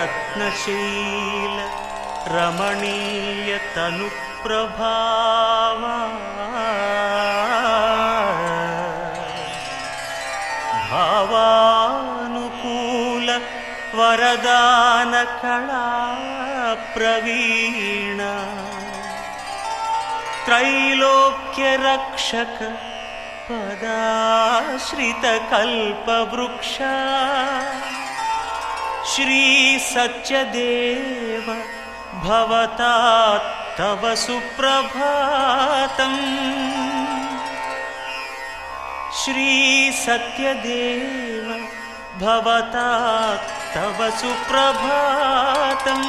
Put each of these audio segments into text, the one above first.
रत्नशील रमणीयतनुप्रभावा भावानुकूल वरदानकला प्रवीणा त्रैलोक्यरक्षक पदाश्रितकल्पवृक्षा श्रीसत्यदेव भवता तव सुप्रभातम्। श्रीसत्यदेव भवता तव सुप्रभातम्।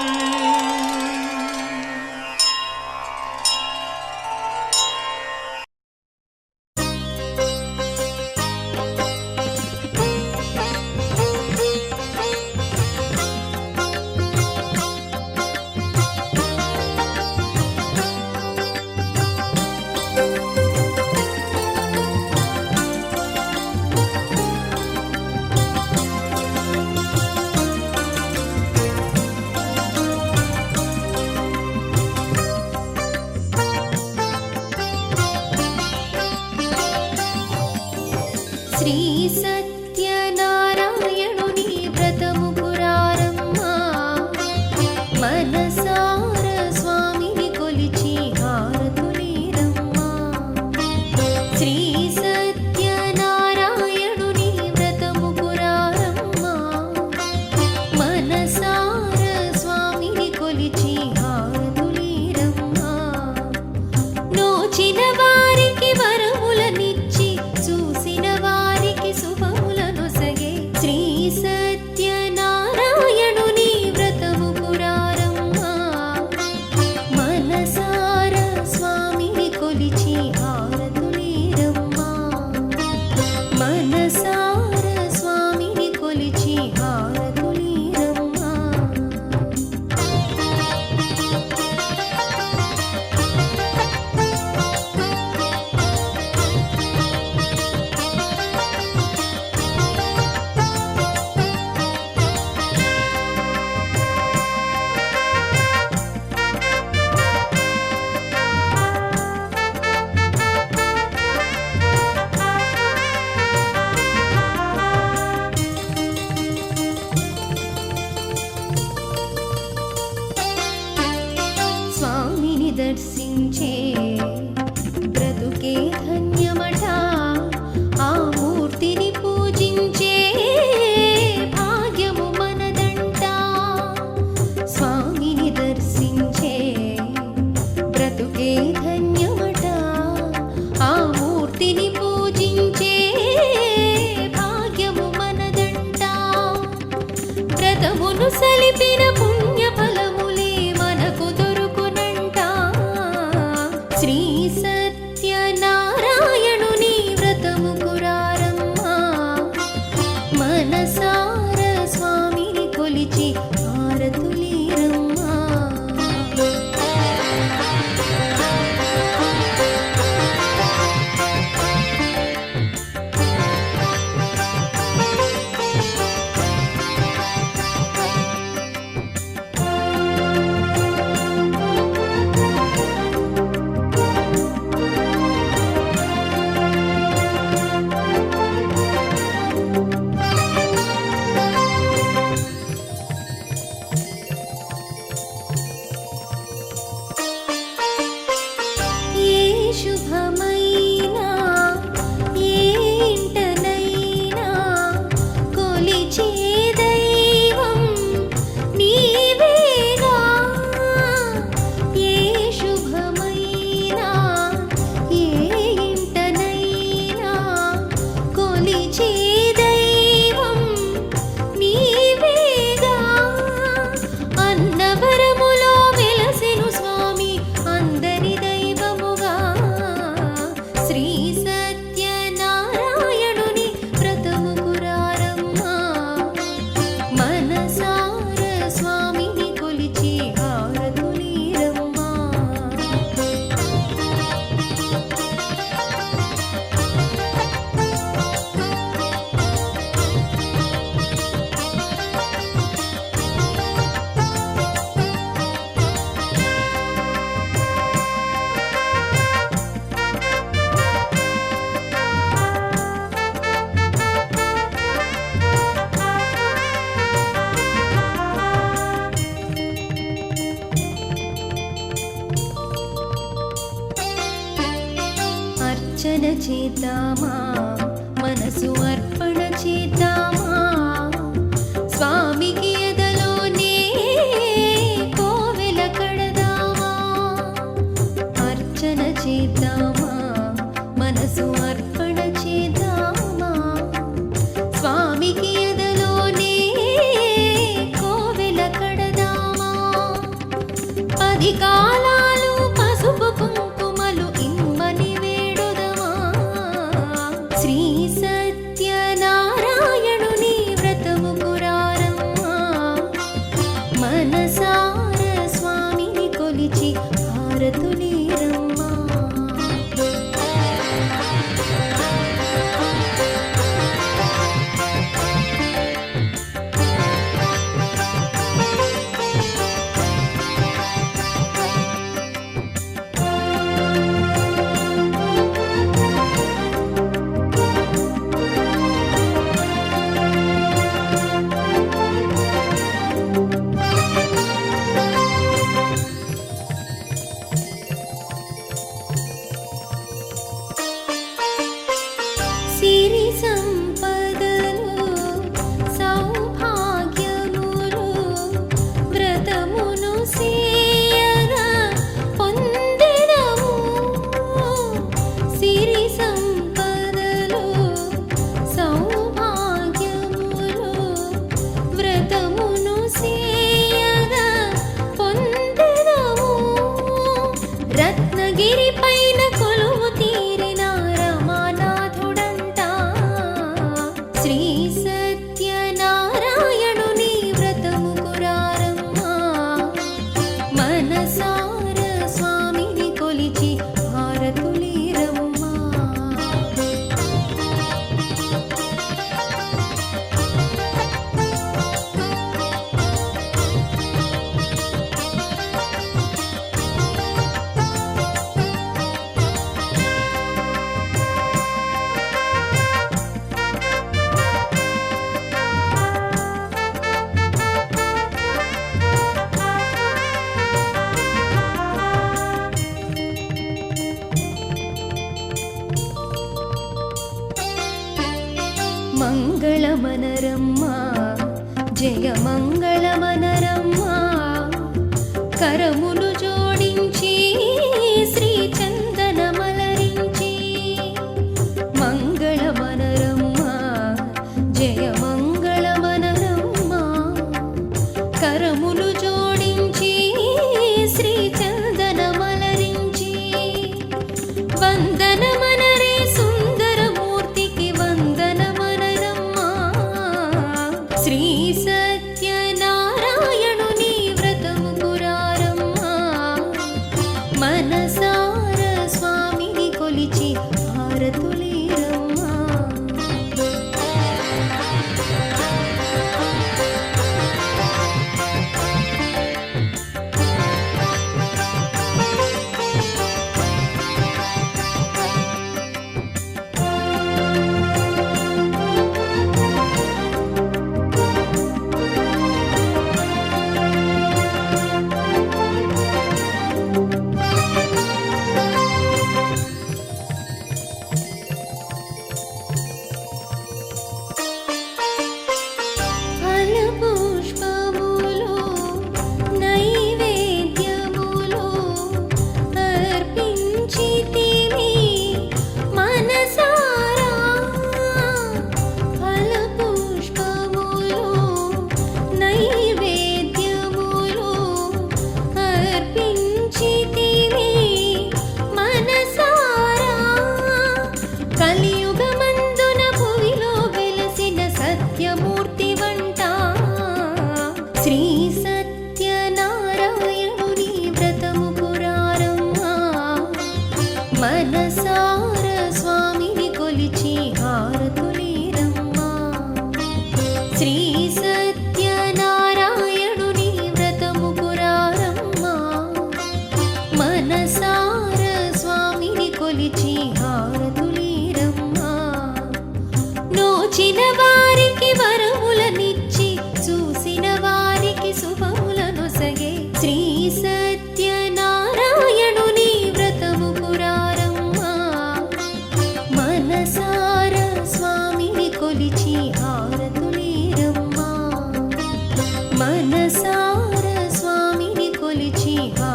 श्रीसत्य చేద్దామా? మనసు అర్థం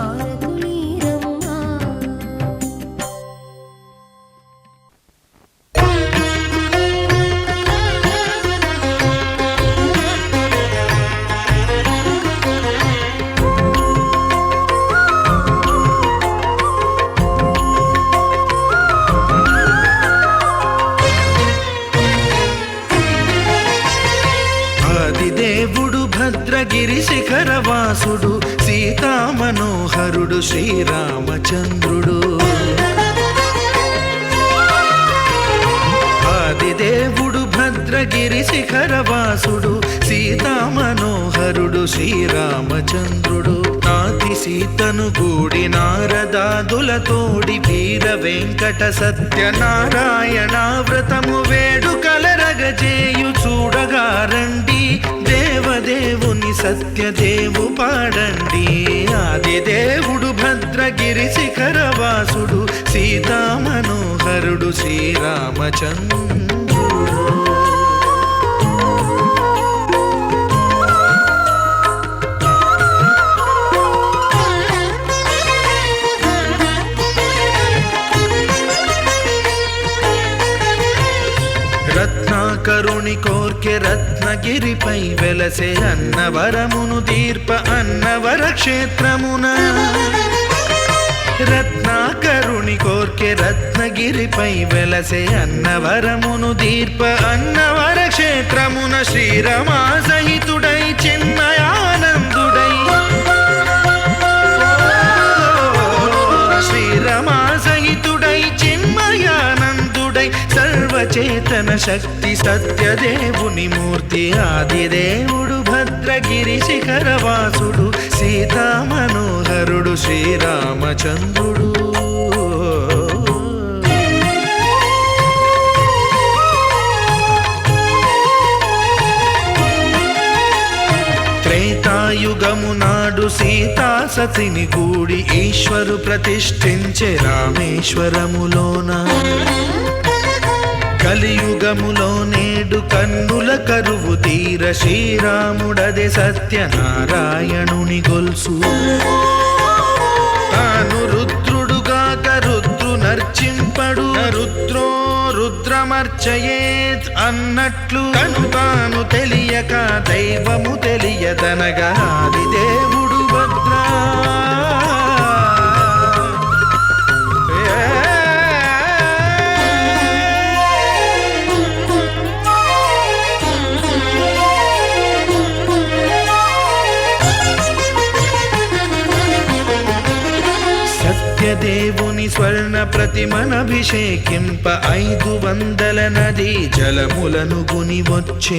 heart. నారదాదులతోడి వీర వెంకట సత్యనారాయణ వ్రతము వేడుకలరగజేయు చూడగా రండి. దేవదేవుని సత్యదేవు పాడండి. ఆదిదేవుడు భద్రగిరి శిఖరవాసుడు సీతామనోహరుడు శ్రీరామచంద్రుడు. స్వామి కోర్కె రత్నగిరిపై వెలసే అన్నవరమును దీర్ప అన్నవర క్షేత్రమున. రత్నాకరుణి కోర్కె రత్నగిరిపై వెలసే అన్నవరమును దీర్ప అన్నవర క్షేత్రమున శ్రీరమా సహితుడై చిన్నయానందుడై. శ్రీరమా సహితుడై చిన్మయా చిన్మయానందుడై సర్వచేతన శక్తి సత్యదేవుని మూర్తి ఆదిదేవుడు భద్రగిరి శిఖరవాసుడు సీతామనోహరుడు శ్రీరామచంద్రుడు. త్రేతాయుగము నాడు సీతా సతిని కూడి ఈశ్వరు ప్రతిష్ఠించే రామేశ్వరములోన. కలియుగములో నేడు కన్నుల కరువు తీర శ్రీరాముడదే సత్యనారాయణుని గొల్సు. తాను రుద్రుడుగాక రుద్రు నర్చింపడు. రుద్రో రుద్రమర్చయేత్ అన్నట్లు తను తాను తెలియక దైవము తెలియదనగా ఆది దేవుడు భద్రా. స్వర్ణ ప్రతిమనభిషేకింప ఐదు వందల నది జలములను గుని వచ్చే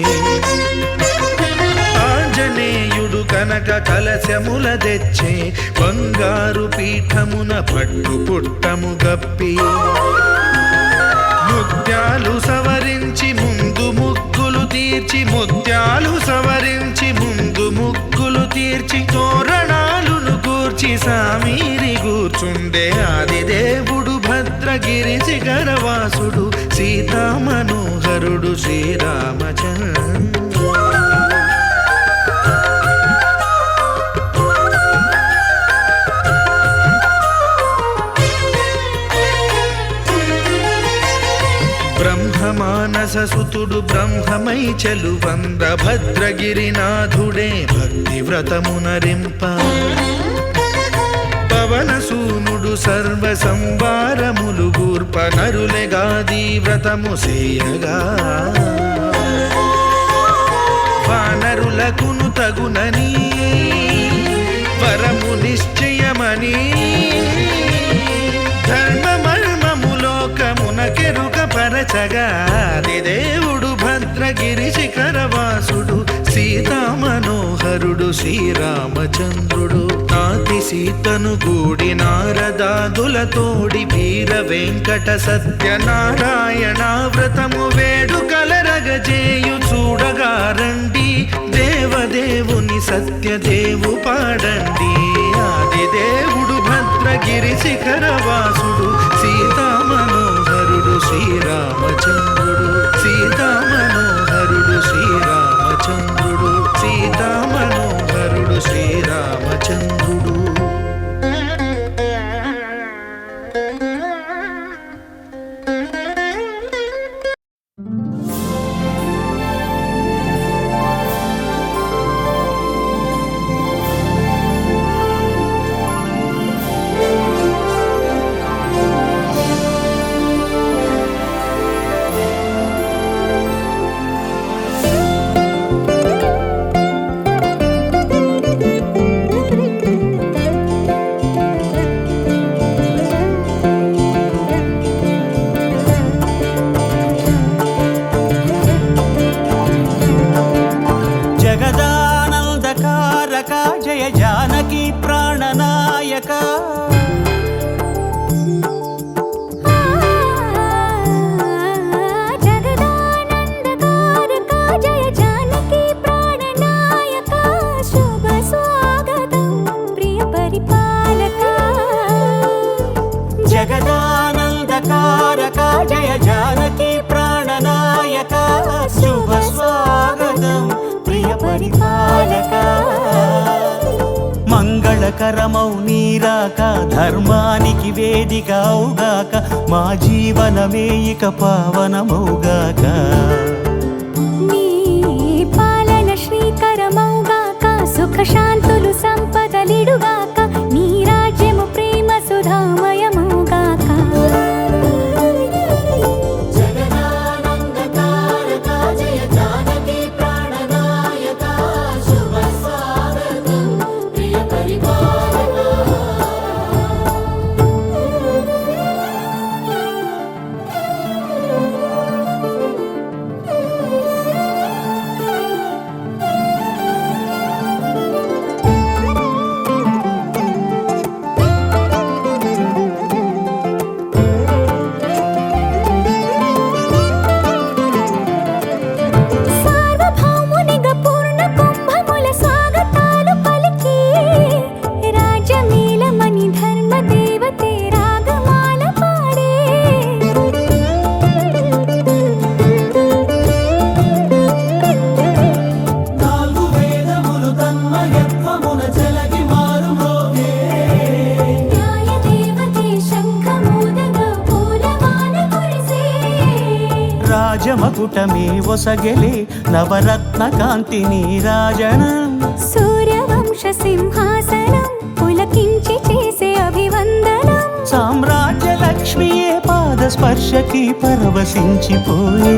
ఆంజనేయుడు కనక కలశముల తెచ్చే బంగారు పీఠమున పట్టు పుట్టము గప్పి. ముత్యాలు సవరించి ముందు ముగ్గులు తీర్చి ముత్యాలు సవరించి ముందు ముగ్గులు తీర్చి తోరణాలును కూర్చి సామీరి కూర్చుండే ఆదిదేవుడు భద్రగిరి శిఖరవాసుడు సీతామనోహరుడు శ్రీరామచంద్ర. బ్రహ్మమానస సుతుడు బ్రహ్మమై చెలువంద భద్రగిరినాథుడే భక్తి వ్రతమునరింప పవన సూనుడు సర్వ సంవారములు గూర్ప నరులెగాది వ్రతము సేయగా వానరులకును తగునని వరము నిశ్చయమని. ధర్మ మర్మము లోకమునకెరుక పరచగా దేవుడు భద్రగిరి శిఖరవాసుడు సీతామనోహరుడు శ్రీరామచంద్రుడు నాతి సీతను కూడి నారదాదులతోడి వీర వెంకట సత్యనారాయణ వ్రతము వేడుకలరగజేయు చూడగా రండి. దేవదేవుని సత్యదేవు పాడండి. ఆది దేవుడు భద్రగిరి శిఖరవాసుడు సీతామనోహరుడు శ్రీరామచంద్రుడు. సీతామనోహరుడు శ్రీరామచంద్రుడు. సీతామనోహరుడు శ్రీరామచంద్ర. మంగళకరమౌ నీరాక ధర్మానికి వేదిక అవుగాక మా జీవనమే ఇక పావనమౌగాక. పాలన శ్రీకరమౌగాక సుఖశాంతి రాజమకుటమే ఒసగెలే నవరత్న కాంతిని రాజనం. సూర్యవంశ సింహాసనం పులకించి చేసే అభివందనం. సామ్రాజ్య లక్ష్మియే పాద స్పర్శకి పరవశించిపోయే.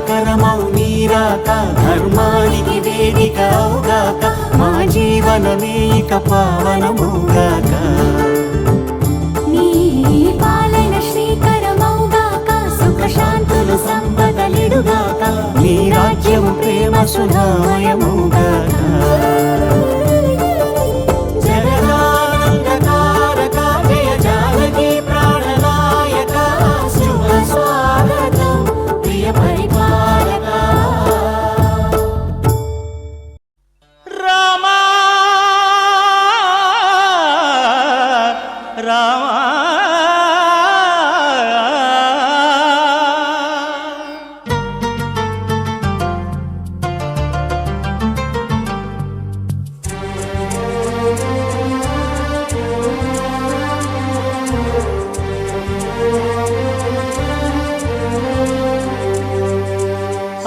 మంగళకరమౌ నీరాక ధర్మానికి వేదిక అవుగాక మా జీవనమే ఇక పావనమౌగాక శాంతులు సంపదలిడుగాక నీ రాజ్యము ప్రేమ సుధామయముగాక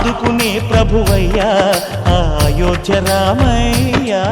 ఆదుకునే ప్రభువయ్యా అయోధ్య రామయ్యా.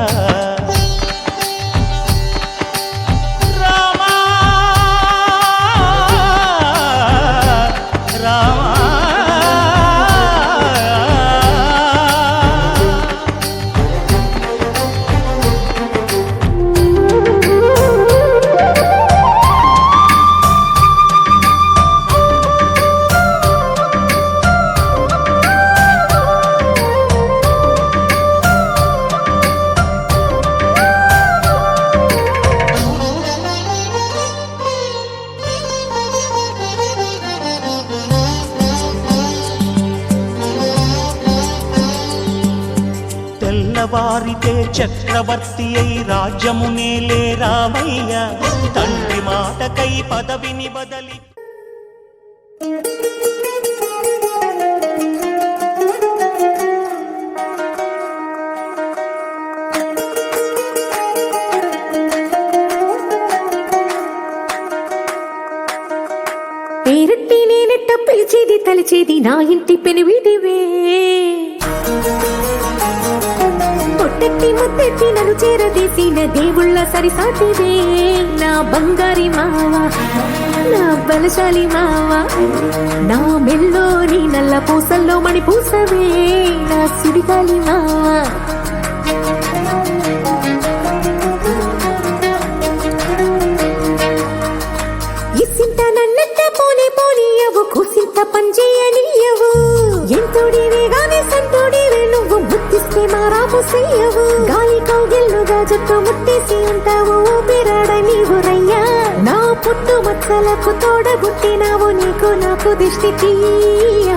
చక్రవర్తి అయి రాజ్యమునేలే రామయ్య తండ్రి మాటకై పదవిని బదలి పేరెట్టి నేనెట్ట పిలిచేది తలిచేది నా ఇంటి పెనివిటివే పొట్టెట్టి ముద్దెట్టి నన్ను చేరదీసిన దేవుళ్ళ సరిసాటివే. నా బంగారి మావా నా బలశాలి మావా నా మెల్లోని నల్ల పూసల్లో మణి పూసవే నా సుడిగాలి మావా. ఇసింత నన్నట్ట పోనే పోనీయవు కుసింత పనిచేయనీయవు ఎంతుడివే నువ్వు ముత్తిస్తే మారాపు చెయ్యవు గాలి కౌగిల్లుగా జుట్టు ముట్టేసి ఉంటావు ఊపిరాడ నీవు రయ్యా. నా పుట్టు మచ్చలకు తోడబుట్టినావు నీకు నాకు దిష్టి తీయ.